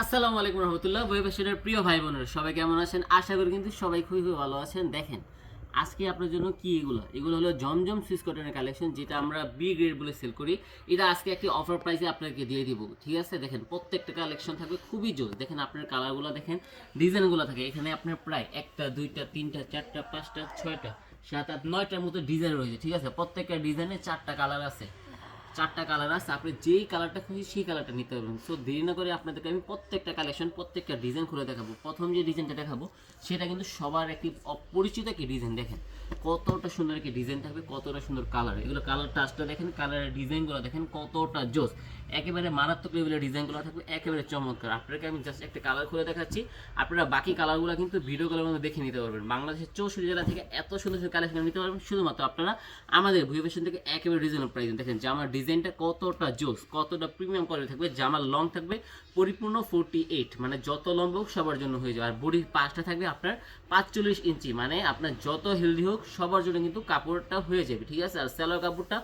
আসসালামু আলাইকুম রহমতুল্লাহ, বই ফ্যাশনের প্রিয় ভাই বোনেরা, সবাই কেমন আছেন? আশা করি কিন্তু সবাই খুবই খুবই ভালো আছেন। দেখেন, আজকে আপনার জন্য কি এগুলো? এগুলো হলো জমজম সুইস কটনের কালেকশন, যেটা আমরা বি গ্রেড বলে সেল করি। এটা আজকে একটি অফার প্রাইসে আপনাকে দিয়ে দিব, ঠিক আছে? দেখেন, প্রত্যেকটা কালেকশন থাকবে খুবই জোর। দেখেন, আপনার কালারগুলো দেখেন, ডিজাইনগুলো থাকে। এখানে আপনার প্রায় একটা, দুইটা, তিনটা, চারটা, পাঁচটা, ছয়টা, সাত, আট, নয়টার মতো ডিজাইন রয়েছে, ঠিক আছে? প্রত্যেকটা ডিজাইনে চারটা কালার আছে। চারটা কালার আছে, আপনি যেই কালারটা খুঁজি সেই কালারটা নিতে পারবেন। সো দেরি না করে আপনাদেরকে আমি প্রত্যেকটা কালেকশন প্রত্যেকটা ডিজাইন খুলে দেখাবো। প্রথম যে ডিজাইনটা দেখাবো, সেটা কিন্তু সবার একটি অপরিচিত একটি ডিজাইন দেখেন। কতটা সুন্দর একটি ডিজাইন থাকবে, কতটা সুন্দর কালার এগুলো কালার টাচটা দেখেন কালারের ডিজাইনগুলো দেখেন, কতটা জোস একেবারে মারাত্মক লেভেলের ডিজাইনগুলো থাকবে, একেবারে চমৎকার। আপনাকে আমি জাস্ট একটা কালার খুলে দেখাচ্ছি। আপনারা বাকি কালারগুলো কিন্তু ভিডিও কলের মধ্যে দেখে নিতে পারবেন। বাংলাদেশের চৌষট্টি জেলা থেকে এত সুন্দর সুন্দর কালেকশন নিতে পারবেন, শুধুমাত্র আপনারা আমাদের ফ্যাশন থেকে একেবারে রিজনেবল প্রাইস দেখেন, জামার ডিজাইনটা কতটা জোস, কতটা প্রিমিয়াম কোয়ালিটি থাকবে, জামার লং থাকবে, পরিপূর্ণ ফোরটি এইট মানে যত লম্ব হোক সবার জন্য হয়ে যাবে। আর বডির পাশটা থাকবে আপনার পাঁচচল্লিশ ইঞ্চি মানে আপনার যত হেলদি হোক সবার জন্য কিন্তু কাপড়টা হয়ে যাবে, ঠিক আছে? আর সেলোয়ার কাপড়টা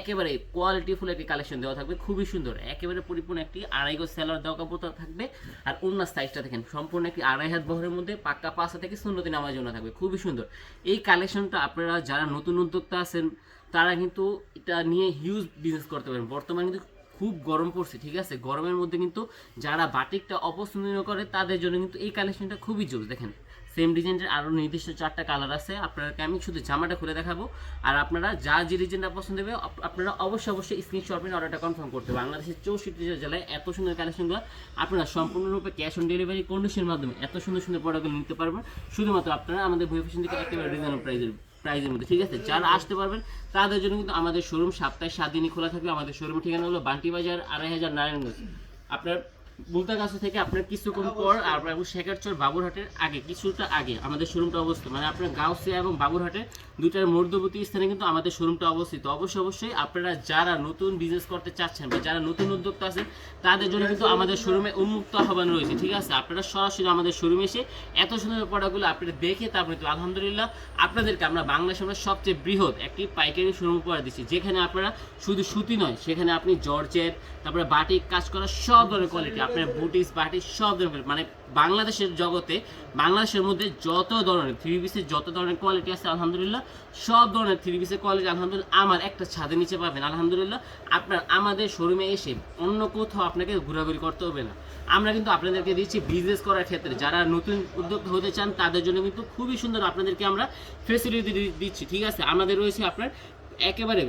একেবারে কোয়ালিটিফুল একটি কালেকশন দেওয়া থাকবে, খুবই সুন্দর। একেবারে পরিপূর্ণ একটি আড়াই গো সেলোয়ার দেওয়া কাপড়টা থাকবে। আর অন্য সাইজটা দেখেন, সম্পূর্ণ একটি আড়াই হাত বহরের মধ্যে, পাক্কা পাঁচটা থেকে শূন্যতি নামার জন্য থাকবে, খুবই সুন্দর। এই কালেকশনটা আপনারা যারা নতুন উদ্যোক্তা আছেন, তারা কিন্তু এটা নিয়ে হিউজ বিজনেস করতে পারেন। বর্তমানে কিন্তু খুব গরম পড়ছে, ঠিক আছে? গরমের মধ্যে কিন্তু যারা বাটিকটা অপছন্দ করে, তাদের জন্য কিন্তু এই কালেকশনটা খুবই জোর, দেখেন। সেম ডিজাইনের আরও নির্দিষ্ট চারটা কালার আছে। আপনাদেরকে আমি শুধু জামাটা খুলে দেখাবো। আর আপনারা যা যে ডিজাইনটা পছন্দ হবে আপনারা অবশ্যই অবশ্যই স্ক্রিনশট নিয়ে অর্ডারটা কনফার্ম করতে হবে। বাংলাদেশের চৌষট্টি জেলায় এত সুন্দর কালেকশনগুলো আপনারা সম্পূর্ণরূপে ক্যাশ অন ডেলিভারি কন্ডিশনের মাধ্যমে এত সুন্দর সুন্দর প্রোডাক্টগুলো নিতে পারবেন। শুধুমাত্র আপনারা আমাদের বই ফ্যাশন থেকে একেবারে রিজনেবল প্রাইজের প্রাইজের মধ্যে, ঠিক আছে? যারা আসতে পারবেন, তাদের জন্য কিন্তু আমাদের শোরুম সপ্তাহে সাত দিনই খোলা থাকবে। আমাদের শোরুম ঠিকানা হলো বান্টি বাজার আড়াই হাজার নারায়ণগঞ্জ। আপনার বুলতাগাছা থেকে আপনার কিছুক্ষণ পর আর আপনার শেখারচর বাবুরহাটের আগে কিছুটা আগে আমাদের শোরুমটা অবস্থিত। মানে আপনার গাউসিয়া এবং বাবুরহাটের দুটার মধ্যবর্তী স্থানে কিন্তু আমাদের শোরুমটা অবস্থিত। অবশ্যই অবশ্যই আপনারা যারা নতুন বিজনেস করতে চাচ্ছেন বা যারা নতুন উদ্যোক্তা আছেন তাদের জন্য কিন্তু আমাদের শোরুমে উন্মুক্ত আহ্বান রয়েছে ঠিক আছে? আপনারা সরাসরি আমাদের শোরুমে এসে এত সুন্দর প্রোডাক্টগুলো আপনারা দেখে তারপরে তো আলহামদুলিল্লাহ আপনাদেরকে আমরা বাংলাদেশের মধ্যে সবচেয়ে বৃহৎ একটি পাইকারি শোরুম করে দিচ্ছি। যেখানে আপনারা শুধু সুতি নয় সেখানে আপনি জর্জের তারপরে বাটিক কাজ করা সব ধরনের কোয়ালিটি আপনার বুটিস বাটিক সব ধরনের মানে বাংলাদেশের জগতে, বাংলাদেশের মধ্যে যত ধরনের থ্রি পিসের যত ধরনের কোয়ালিটি আছে, আলহামদুলিল্লাহ, সব ধরনের থ্রি পিসের কোয়ালিটি আলহামদুলিল্লাহ, আমার একটা ছাদের নিচে পাবেন, আলহামদুলিল্লাহ। আপনার আমাদের শোরুমে এসে অন্য কোথাও আপনাকে ঘোরাঘুরি করতে হবে না। আমরা কিন্তু আপনাদেরকে দিচ্ছি বিজনেস করার ক্ষেত্রে, যারা নতুন উদ্যোক্তা হতে চান, তাদের জন্য কিন্তু খুবই সুন্দর আপনাদেরকে আমরা ফেসিলিটি দিচ্ছি, ঠিক আছে? আমাদের রয়েছে আপনার একেবারে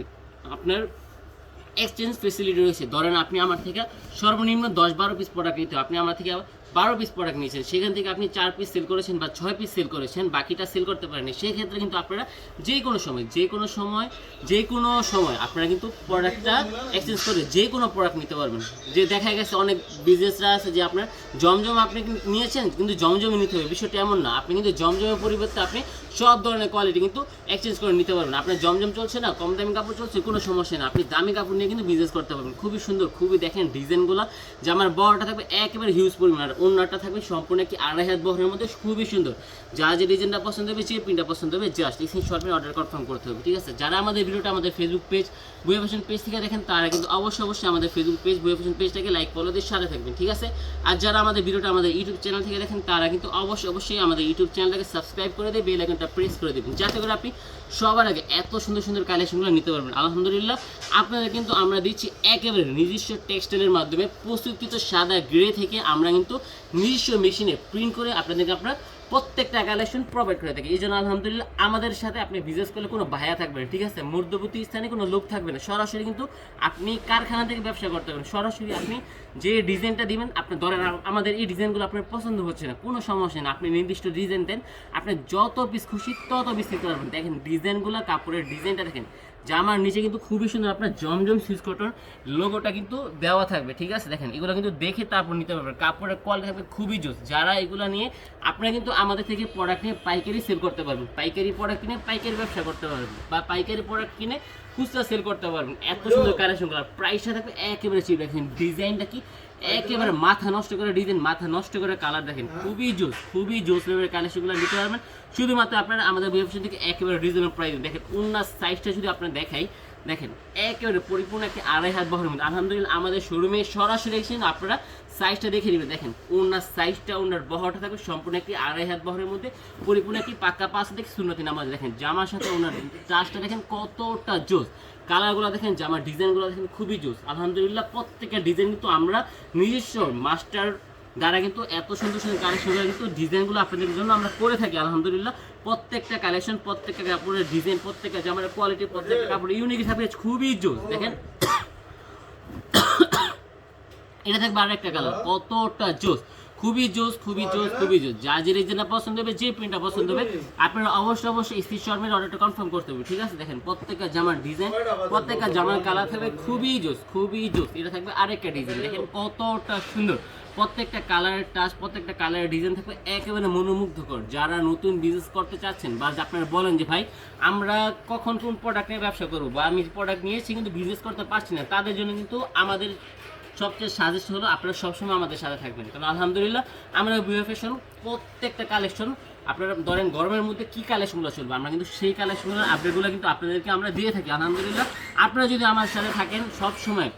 আপনার এক্সচেঞ্জ ফেসিলিটি রয়েছে ধরেন আপনি আমার থেকে সর্বনিম্ন দশ বারো পিস প্রোডাক্ট নিতে। আপনি আমার থেকে বারো পিস প্রোডাক্ট নিয়েছেন, সেখান থেকে আপনি চার পিস সেল করেছেন বা ছয় পিস সেল করেছেন, বাকিটা সেল করতে পারেনি সেই ক্ষেত্রে কিন্তু আপনারা যে কোনো সময় যে কোনো সময় যে কোনো সময় আপনারা কিন্তু প্রোডাক্টটা এক্সচেঞ্জ করে যে কোনো প্রোডাক্ট নিতে পারবেন। যে দেখা গেছে অনেক বিজনেসরা আছে যে আপনার জমজম আপনি নিয়েছেন, কিন্তু জমজমে নিতে হবে, বিষয়টা এমন না। আপনি কিন্তু জমজমের পরিবর্তে আপনি সব ধরনের কোয়ালিটি কিন্তু এক্সচেঞ্জ করে নিতে পারবেন। আপনার জমজম চলছে না, কম দামি কাপড় চলছে, কোনো সমস্যা না আপনি দামি কাপড় নিয়ে কিন্তু বিজনেস করতে পারবেন। খুবই সুন্দর, খুবই দেখেন ডিজাইনগুলো যে আমার বড়টা থাকবে একেবারে হিউজ পরিমাণ, আর অন্যটা থাকবে সম্পূর্ণ একটি আড়াই হাত বহরের মধ্যে, খুবই সুন্দর। যা যে ডিজাইনটা পছন্দ হবে যে প্রিন্টটা পছন্দ হবে জাস্ট এই শর্ট অর্ডার কনফার্ম করতে হবে, ঠিক আছে? যারা আমাদের ভিডিওটা আমাদের Facebook page Boiya fashion page থেকে দেখেন, তারা কিন্তু অবশ্যই অবশ্যই আমাদের ফেসবুক পেজ বইয়া ফ্যাশন পেজটাকে লাইক ফলো দিয়ে সাথে থাকবেন, ঠিক আছে? আর যারা আমাদের ভিডিওটা আমাদের ইউটিউব চ্যানেল থেকে দেখেন, তারা কিন্তু অবশ্যই অবশ্যই আমাদের ইউটিউব চ্যানেলটাকে সাবস্ক্রাইব করে দিয়ে বেল আইকনটা প্রেস করে দেবেন, যাতে করে আপনি সবার আগে এত সুন্দর সুন্দর কালেকশনগুলো নিতে পারবেন। আলহামদুলিল্লাহ, আপনাদের কিন্তু আমরা দিচ্ছি একেবারে নিজস্ব টেক্সটাইলের মাধ্যমে, প্রস্তুতকৃত সাদা গ্রে থেকে আমরা কিন্তু নিজস্ব মেশিনে প্রিন্ট করে আপনাদেরকে আমরা প্রত্যেকটা কালেকশন প্রোভাইড করে থাকি। এই জন্য আলহামদুলিল্লাহ আমাদের সাথে আপনি বিজনেস করলে কোনো ভাইয়া থাকবে না, ঠিক আছে? মধ্যবর্তী স্থানে কোনো লোক থাকবে না। সরাসরি কিন্তু আপনি কারখানা থেকে ব্যবসা করতে পারবেন। সরাসরি আপনি যে ডিজাইনটা দিবেন, আপনি ধরেন আমাদের এই ডিজাইনগুলো আপনার পছন্দ হচ্ছে না, কোনো সমস্যা না আপনি নির্দিষ্ট ডিজাইন দেন, আপনি যত পিস খুশি তত পিস দিতে পারবেন। দেখেন ডিজাইনগুলো কাপড়ের ডিজাইনটা দেখেন জামার নিচে কিন্তু খুবই সুন্দর আপনার জমজম সুইচ কটন। লোগোটা কিন্তু দেওয়া থাকবে ঠিক আছে? দেখেন এগুলো কিন্তু দেখে তারপর নিতে পারবেন। কাপড়ের কোয়ালিটি থাকবে খুবই জোস। যারা এগুলো নিয়ে আপনারা কিন্তু আমাদের থেকে প্রোডাক্ট নিয়ে পাইকারি সেল করতে পারবেন। পাইকারি প্রোডাক্ট কিনে পাইকারি ব্যবসা করতে পারবেন বা পাইকারি প্রোডাক্ট কিনে খুচরা সেল করতে পারবেন। এত সুন্দর কালেকশনগুলো প্রাইসটা থাকবে একেবারে চিপ দেখেন ডিজাইনটা কি একেবারে মাথা নষ্ট করে ডিজাইন মাথা নষ্ট করে কালার দেখেন। খুবই জোস খুবই জোস লেভেলের কালেকশনগুলো নিতে পারবেন। শুধুমাত্র আপনারা আমাদের ওয়েবসাইট থেকে একেবারে রিজনেবল প্রাইস দেখেন অন্য সাইজটা যদি আপনার দেখাই, দেখেন, একেবারে পরিপূর্ণ একটি আড়াই হাত বহরের মধ্যে। আলহামদুলিল্লাহ, আমাদের শোরুমে সরাসরি এসে আপনারা সাইজটা দেখে নেবেন। দেখেন ওনার সাইজটা ওনার বহরটা থাকবে সম্পূর্ণ একটি আড়াই হাত বহরের মধ্যে। পরিপূর্ণ একটি পাক্কা পাঁচ দেখে সুন্নতি নামাজ দেখেন, জামার সাথে ওনার চাষটা দেখেন কতটা জোস। কালারগুলো দেখেন জামার ডিজাইনগুলো দেখেন খুবই জোস। আলহামদুলিল্লাহ প্রত্যেকটা ডিজাইন কিন্তু আমরা নিজস্ব মাস্টার দ্বারা কিন্তু এত সুন্দর সুন্দর কালেকশন কিন্তু ডিজাইনগুলো আপনাদের জন্য আমরা করে থাকি, আলহামদুলিল্লাহ। প্রত্যেকটা কালেকশন প্রত্যেকটা কাপড়ের ডিজাইন, প্রত্যেকটা জামার কোয়ালিটি প্রত্যেকটা কাপড় ইউনিক হিসাবে খুবই জোস, দেখেন। এটা থাকবে আর একটা কালার কতটা জোস। খুবই জোস খুবই জোস খুবই জোস যা যে রিজনটা পছন্দ হবে, যে প্রিন্টটা পছন্দ হবে, আপনারা অবশ্যই অবশ্যই স্ত্রী শর্মের অর্ডারটা কনফার্ম করতে হবে, ঠিক আছে? দেখেন, প্রত্যেকটা জামার ডিজাইন প্রত্যেকটা জামার কালার থাকবে খুবই জোস খুবই জোস এটা থাকবে আরেকটা ডিজাইন দেখেন কতটা সুন্দর। প্রত্যেকটা কালারের টাচ প্রত্যেকটা কালারের ডিজাইন থাকবে একেবারে মনোমুগ্ধকর। যারা নতুন বিজনেস করতে চাচ্ছেন বা আপনারা বলেন যে, ভাই, আমরা কখন কোন প্রোডাক্ট নিয়ে ব্যবসা করব বা আমি প্রোডাক্ট নিয়েছি কিন্তু বিজনেস করতে পারছি না, তাদের জন্য কিন্তু আমাদের সবচেয়ে সাজেস্ট হলো আপনারা সবসময় আমাদের সাথে থাকবেন। কারণ আলহামদুলিল্লাহ আমরা বিয়ে ফ্যাশন প্রত্যেকটা কালেকশন আপনারা ধরেন গরমের মধ্যে কী কালেকশনগুলো চলবে? আমরা কিন্তু সেই কালেকশনগুলো আপডেটগুলো কিন্তু আপনাদেরকে আমরা দিয়ে থাকি। আলহামদুলিল্লাহ, আপনারা যদি আমার সাথে থাকেন সব সময়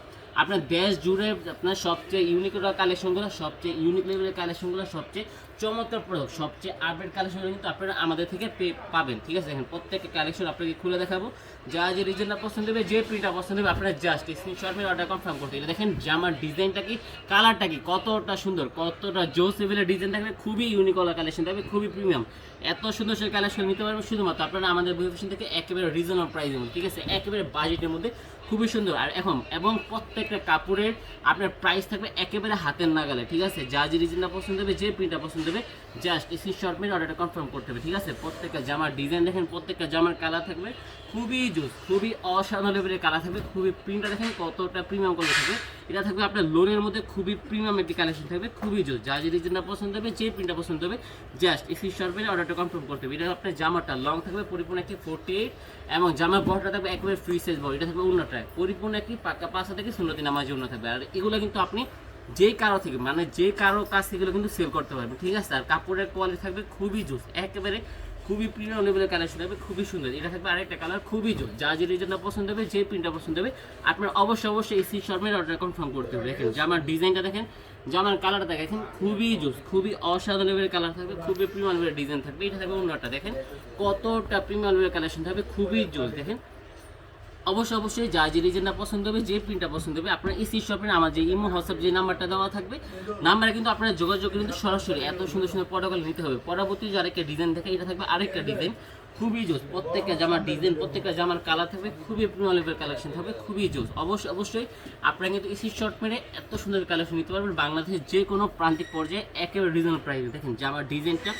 আপনার দেশ জুড়ে আপনার সবচেয়ে ইউনিক কালেকশনগুলো সবচেয়ে ইউনিক লেভেলের কালেকশনগুলো সবচেয়ে চমৎকার প্রোডাক্ট সবচেয়ে আপডেট কালেকশনগুলো কিন্তু আপনারা আমাদের থেকে পাবেন। ঠিক আছে, দেখেন প্রত্যেকটা কালেকশন আপনাকে খুলে দেখাবো। যা যে রিজনটা পছন্দ হবে, যে প্রিন্টটা পছন্দ হবে, আপনারা জাস্ট স্ক্রিনশট মেরে অর্ডার কনফার্ম করতে এটা দেখেন জামার ডিজাইনটা কি কালারটা কি, কতটা সুন্দর, কতটা জোস লেভেলের ডিজাইন থাকবে, খুবই ইউনিক ওলা কালেকশন থাকবে, খুবই প্রিমিয়াম এত সুন্দর সুন্দর কালেকশন নিতে পারবেন, শুধুমাত্র আপনারা আমাদের থেকে একেবারে রিজনেবল প্রাইসের মধ্যে, ঠিক আছে, একেবারে বাজেটের মধ্যে খুবই সুন্দর। আর এখন, এবং প্রত্যেকটা কাপড়ের আপনার প্রাইস থাকবে একেবারে হাতের নাগালে, ঠিক আছে? যা যে ডিজাইনটা পছন্দ হবে, যে প্রিন্টটা পছন্দ হবে জাস্ট শর্ট মেরে অর্ডারটা কনফার্ম করতে হবে, ঠিক আছে? প্রত্যেকটা জামার ডিজাইন দেখেন, প্রত্যেকটা জামার কালার থাকবে, খুবই জুস খুবই অসাধারণ লেভেলের কালার থাকবে, খুবই প্রিন্টটা দেখেন কতটা প্রিমিয়াম কালার থাকবে। এটা থাকবে আপনার লোনের মধ্যে খুবই প্রিমিয়াম একটি কালেকশন থাকবে, খুবই জোস। যা যে ডিজাইনটা পছন্দ হবে, যে প্রিন্টটা পছন্দ হবে জাস্ট এসি শর্ট মেরে অর্ডারটা কনফার্ম করতে হবে। এটা আপনার জামাটা লং থাকবে, পরিপূর্ণ একটি ফোর্টি এইট এবং জামার বহরটা থাকবে একেবারে ফ্রি সাইজ বহর এটা থাকবে উন্নটায় পরিপূর্ণ একটি পাকা পাশা থেকে সুন্নতি নামাজি উন্ন থাকবে আর এগুলো কিন্তু আপনি যে কারও থেকে মানে যে কারও কাছ থেকে কিন্তু সেল করতে পারবেন। ঠিক আছে? আর কাপড়ের কোয়ালিটি থাকবে খুবই জোস। একেবারে খুবই প্রিমিয়াম লেভেলের কালেকশন হবে, খুবই সুন্দর। এটা থাকবে আরেকটা কালার খুবই জোর। যা যে রিজনটা পছন্দ হবে, যে প্রিন্টটা পছন্দ হবে, আপনার অবশ্যই অবশ্যই এই সি শর্মের অর্ডার কনফার্ম করতে হবে। দেখেন জামার ডিজাইনটা দেখেন জামার কালারটা দেখেন, খুবই জোস খুবই অসাধারণ লেভেলের কালার থাকবে, খুবই প্রিমিয়াম লেভেলের ডিজাইন থাকবে। এটা থাকবে অন্যটা, দেখেন, কতটা প্রিমিয়াম লেভেলের কালেকশন থাকবে, খুবই জোস দেখেন। অবশ্যই অবশ্যই যা যে ডিজাইনটা পছন্দ হবে, যে প্রিন্টটা পছন্দ হবে, আপনার এসি শপের আমার যে ইমো হোয়াটসঅ্যাপ যে নাম্বারটা দেওয়া থাকবে নাম্বারে কিন্তু আপনার যোগাযোগ কিন্তু সরাসরি এত সুন্দর সুন্দর প্রোটোকল নিতে হবে। পরবর্তী যে আরেকটা ডিজাইন থাকে এটা থাকবে আরেকটা ডিজাইন খুবই জোস। প্রত্যেকটা জামার ডিজাইন প্রত্যেকটা জামার কালার থাকবে, খুবই প্রিমিয়াম লেভেল কালেকশন থাকবে, খুবই জোস। অবশ্যই অবশ্যই আপনারা কিন্তু এসি শর্ট মেরে এত সুন্দর কালেকশন নিতে পারবেন। বাংলাদেশের যে কোনো প্রান্তিক পর্যায়ে একেবারে রিজনেবল প্রাইসে দেখেন, জামার ডিজাইনটা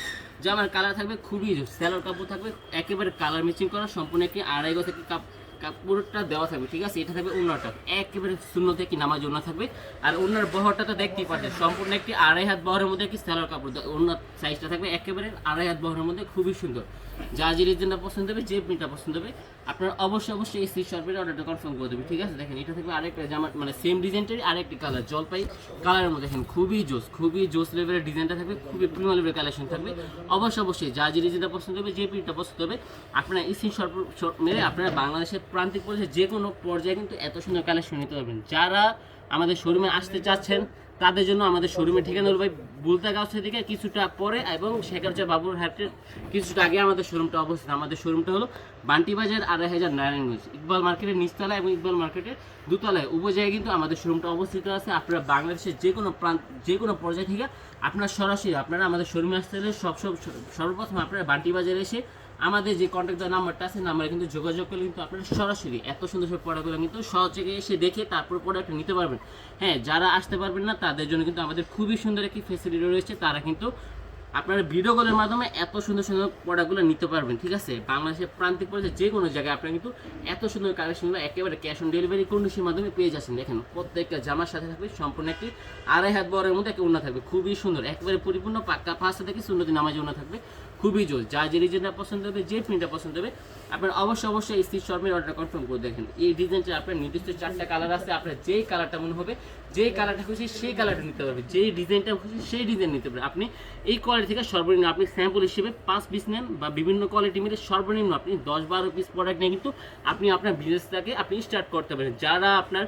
জামার কালার থাকবে, খুবই জোস। স্যালোর কাপড় থাকবে, একেবারে কালার ম্যাচিং করা, সম্পূর্ণ একটি আড়াই গো থেকে কাপ কাপড়টা দেওয়া থাকবে, ঠিক আছে? এটা থাকবে উন্নারটা একেবারে শূন্য থেকে নামাজ উন্না থাকবে। আর উন্নার বহরটা তো দেখতেই পাচ্ছেন, সম্পূর্ণ একটি আড়াই হাত বহরের মধ্যে একটি স্যালোর কাপড় ওনার সাইজটা থাকবে। একেবারে আড়াই হাত বহরের মধ্যে খুবই সুন্দর। যা যে ডিজাইনটা পছন্দ হবে, যে প্রিন্টটা পছন্দ হবে, আপনার অবশ্যই অবশ্যই এই সি শর্টের অর্ডারটা কনফার্ম করে দেবে, ঠিক আছে? দেখেন, এটা থাকবে আরেকটা জামা মানে সেম ডিজাইনটারই আরেকটি কালার জলপাই কালারের মধ্যে। দেখেন, খুবই জোস খুবই জোস লেভেলের ডিজাইনটা থাকবে, খুবই প্রিমিয়াম লেভেলের কালেকশন থাকবে। অবশ্যই অবশ্যই যা যে ডিজাইনটা পছন্দ হবে, যে প্রিন্টটা পছন্দ হবে, আপনারা এই সি শর্ট মেরে আপনারা বাংলাদেশের প্রান্তিক পর্যায়ে যে কোনো পর্যায়ে কিন্তু এত সুন্দর কালেকশন নিতে পারবেন। যারা আমাদের শোরুমে আসতে চাচ্ছেন তাদের জন্য আমাদের শোরুমের ঠিকানা ভাই বুলতা গাছ থেকে কিছুটা পরে এবং শেখারচা বাবুর হাটের কিছুটা আগে আমাদের শোরুমটা অবস্থিত। আমাদের শোরুমটা হলো বান্টি বাজার আড়াই হাজার নারায়ণগঞ্জ ইকবাল মার্কেটের নিচতলা এবং ইকবাল মার্কেটের দুতলায়। উভয় জায়গায় কিন্তু আমাদের শোরুমটা অবস্থিত আছে। আপনারা বাংলাদেশের যে কোনো প্রান্ত, যে কোনো পর্যায় থেকে আপনারা সরাসরি আপনারা আমাদের শোরুমে আসতে হলে সব সব, সর্বপ্রথম আপনারা বান্টি বাজারে এসে আমাদের যে কন্ট্যাক্ট দেওয়ার নাম্বারটা আছে নাম্বারে কিন্তু যোগাযোগ করলে কিন্তু আপনারা সরাসরি এত সুন্দর সুন্দর প্রোডাক্টগুলো কিন্তু সহজে এসে দেখে তারপর প্রোডাক্ট নিতে পারবেন। হ্যাঁ যারা আসতে পারবেন না, তাদের জন্য কিন্তু আমাদের খুবই সুন্দর একটি ফেসিলিটি রয়েছে। তারা কিন্তু আপনারা ভিডিও কলের মাধ্যমে এত সুন্দর সুন্দর প্রোডাক্টগুলো নিতে পারবেন, ঠিক আছে? বাংলাদেশের প্রান্তিক পর্যায়ে যে কোনো জায়গায় আপনারা কিন্তু এত সুন্দর কালেকশনগুলো একেবারে ক্যাশ অন ডেলিভারি কন্ডিশনের মাধ্যমে পেয়ে যাচ্ছেন। দেখেন, প্রত্যেকটা জামার সাথে থাকবে সম্পূর্ণ একটি আড়াই হাত বরের মধ্যে একটা উন্না থাকবে। খুবই সুন্দর, একেবারে পরিপূর্ণ পাক্কা পাঁচটা থেকে সুন্দরী নামাজ উন্না থাকবে। খুবই জোর। যা যে ডিজাইনটা পছন্দ হবে, যে প্রিন্টটা পছন্দ হবে, আপনার অবশ্যই অবশ্যই স্ত্রী শর্মের অর্ডার কনফার্ম করে দেখেন। এই ডিজাইনটা আপনার নির্দিষ্ট চারটা কালার আছে, আপনার যেই কালারটা মনে হবে যেই কালারটা খুশি সেই কালারটা নিতে পারবে। যেই ডিজাইনটা খুশি সেই ডিজাইন নিতে পারবে। আপনি এই কোয়ালিটি থেকে সর্বনিম্ন আপনি স্যাম্পল হিসেবে পাঁচ পিস নেন বা বিভিন্ন কোয়ালিটি মিলে সর্বনিম্ন আপনি দশ বারো পিস প্রোডাক্ট নিয়ে কিন্তু আপনি আপনার বিজনেসটাকে আপনি স্টার্ট করতে পারেন। যারা আপনার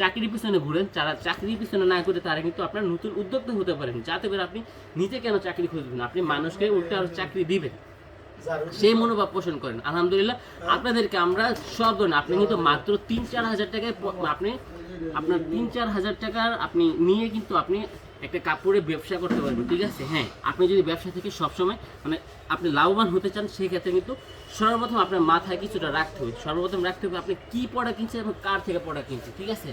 চাকরির পিছনে ঘুরেন, যারা চাকরির পিছনে না ঘুরে তারা কিন্তু আপনার নতুন উদ্যোক্তা হতে পারেন। যাতে করে আপনি নিজে কেন চাকরি খুঁজবেন আপনি মানুষকে উল্টে আরও চাকরি দিবেন। সেই মনোভাব পোষণ করেন। আলহামদুলিল্লাহ, আপনাদেরকে আমরা সব ধরনের, আপনি কিন্তু মাত্র তিন চার হাজার টাকায় আপনি, আপনার তিন চার হাজার টাকার আপনি নিয়ে কিন্তু আপনি একটা কাপড়ের ব্যবসা করতে পারবেন, ঠিক আছে? হ্যাঁ আপনি যদি ব্যবসা থেকে সবসময় মানে আপনি লাভবান হতে চান সেই ক্ষেত্রে কিন্তু সর্বপ্রথম আপনার মাথায় কিছুটা রাখতে হবে। সর্বপ্রথম রাখতে হবে আপনি কি পড়া কিনছেন এবং কার থেকে পড়া কিনছেন, ঠিক আছে?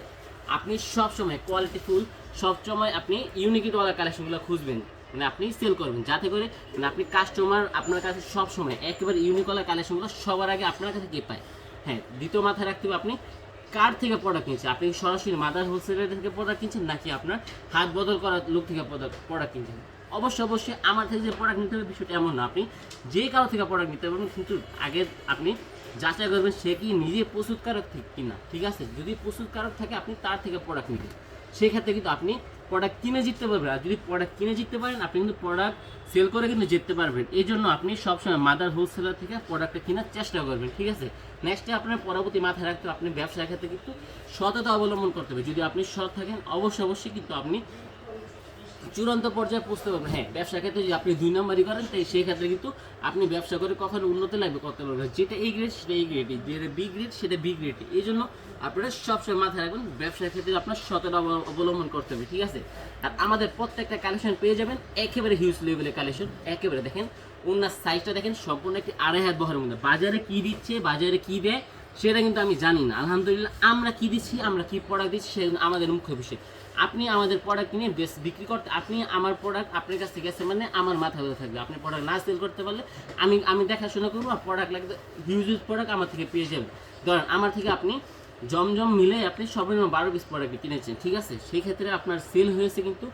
আপনি সবসময় কোয়ালিটিফুল সবসময় আপনি ইউনিকিটওয়ালা কালেকশনগুলো খুঁজবেন। মানে আপনি সেল করবেন, যাতে করে মানে আপনি কাস্টমার আপনার কাছে সব সময় একেবারে ইউনিকওয়ালা কালেকশনগুলো সবার আগে আপনার কাছে কে পায়। হ্যাঁ দ্বিতীয় মাথায় রাখতে হবে আপনি কার থেকে প্রোডাক্ট কিনছেন? আপনি সরাসরি মাদার হোলসেলার থেকে প্রোডাক্ট কিনছেন, নাকি আপনার হাত বদল করার লোক থেকে প্রোডাক্ট কিনছেন? অবশ্যই অবশ্যই আমার থেকে যে প্রোডাক্ট নিতে হবে বিষয়টা এমন না। আপনি যে কারও থেকে প্রোডাক্ট নিতে পারবেন, কিন্তু আগে আপনি যাচাই করবেন সে কি নিজে প্রস্তুতকারক ঠিক কিনা, ঠিক আছে? যদি প্রস্তুতকারক থাকে, আপনি তার থেকে প্রোডাক্ট নিবেন সেক্ষেত্রে কিন্তু আপনি প্রোডাক্ট কিনে জিততে পারবেন। আর যদি প্রোডাক্ট কিনে জিততে পারেন, আপনি কিন্তু প্রোডাক্ট সেল করে কিন্তু জিততে পারবেন। এই জন্য আপনি সবসময় মাদার হোলসেলার থেকে প্রোডাক্টটা কেনার চেষ্টা করবেন, ঠিক আছে? নেক্সটে আপনার পরবর্তী মাথায় রাখতে আপনি ব্যবসার ক্ষেত্রে কিন্তু সততা অবলম্বন করতে হবে। যদি আপনি সৎ থাকেন, অবশ্যই অবশ্যই কিন্তু আপনি চূড়ান্ত পর্যায়ে পৌঁছতে পারবেন। হ্যাঁ ব্যবসা ক্ষেত্রে যদি আপনি দুই নম্বরই করেন, তাই সেই ক্ষেত্রে কিন্তু আপনি ব্যবসা করে কখনো উন্নতি লাগবে করতে পারবেন যেটা এই গ্রেড সেটা এই গ্রেড যেটা বি গ্রেড সেটা বি গ্রেড এই জন্য আপনারা সবসময় মাথায় রাখবেন, ব্যবসার ক্ষেত্রে আপনার সততা অব- অবলম্বন করতে হবে, ঠিক আছে? আর আমাদের প্রত্যেকটা কালেকশন পেয়ে যাবেন, একেবারে হিউজ লেভেলের কালেকশন একেবারে দেখেন, ওনার সাইজটা দেখেন, সম্পূর্ণ একটি আড়াই হাত বহরের মধ্যে। বাজারে কি দিচ্ছে, বাজারে কি দেয়, সেটা কিন্তু আমি জানি না। আলহামদুলিল্লাহ, আমরা কি দিচ্ছি, আমরা কি প্রোডাক্ট দিচ্ছি, সেটা আমাদের মুখ্য বিষয়। আপনি আমাদের প্রোডাক্ট কিনে বেশ বিক্রি করতে আপনি আমার প্রোডাক্ট আপনার কাছ আসছে মানে আমার মাথা ধরে থাকবে। আপনি প্রোডাক্ট না সেল করতে পারলে আমি আমি দেখাশোনা করব আর প্রোডাক্ট লাগবে হিউজ হিউজ প্রোডাক্ট আমার থেকে পেয়ে যাবেন ধরেন আমার থেকে আপনি জমজম মিলে আপনি সর্বনিম্ন বারো পিস প্রোডাক্ট কিনেছেন, ঠিক আছে? সেই ক্ষেত্রে আপনার সেল হয়েছে কিন্তু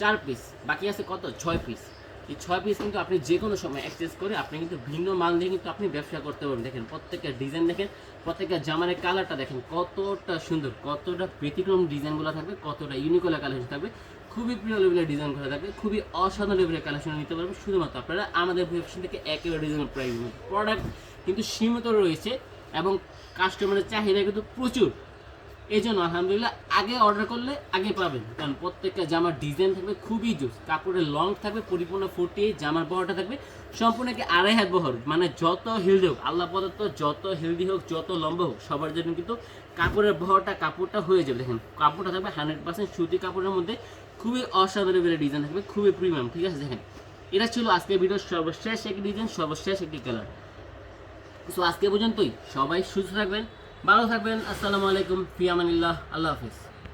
চার পিস বাকি আছে কত? ছয় পিস এই ছয় পিস কিন্তু আপনি যে কোনো সময় এক্সচেঞ্জ করে আপনি কিন্তু ভিন্ন মাল দিয়ে কিন্তু আপনি ব্যবসা করতে পারবেন। দেখেন, প্রত্যেকটা ডিজাইন দেখেন, প্রত্যেকটা জামারের কালারটা দেখেন, কতটা সুন্দর, কতটা ব্যতিক্রম ডিজাইনগুলো থাকবে, কতটা ইউনিকোলা কালেকশন থাকবে, খুবই প্রিয় লেভেলের ডিজাইন করা থাকবে, খুবই অসাধারণ লেভেলের কালেকশন নিতে পারবেন। শুধুমাত্র আপনারা আমাদের ওয়েবসাইট থেকে একেবারে ডিজাইন প্রাইস প্রোডাক্ট কিন্তু সীমিত রয়েছে এবং কাস্টমারের চাহিদা কিন্তু প্রচুর। এই জন্য আলহামদুলিল্লাহ আগে অর্ডার করলে আগে পাবেন। কারণ প্রত্যেকটা জামার ডিজাইন থাকবে খুবই জোস। কাপড়ের লং থাকবে, পরিপূর্ণ ফুটি জামার বহরটা থাকবে। সম্পূর্ণ একটি আড়াই হাত বহর। মানে যত হেলদি হোক, আল্লাহ প্রদত্ত যত হেলদি হোক, যত লম্বা হোক, সবার জন্য কিন্তু কাপড়ের বহরটা কাপড়টা হয়ে যাবে। দেখেন, কাপড়টা থাকবে হান্ড্রেড পার্সেন্ট সুতি কাপড়ের মধ্যে। খুবই অসাধারণ ডিজাইন থাকবে, খুবই প্রিমিয়াম ঠিক আছে? দেখেন, এটা ছিল আজকের ভিডিওর সর্বশেষ একটি ডিজাইন সর্বশেষ একটি কালার সো আজকে পর্যন্তই। সবাই সুস্থ থাকবেন। ভালো থাকবেন আসসালামু আলাইকুম ফিয়ামানিল্লাহ আল্লাহ হাফিজ।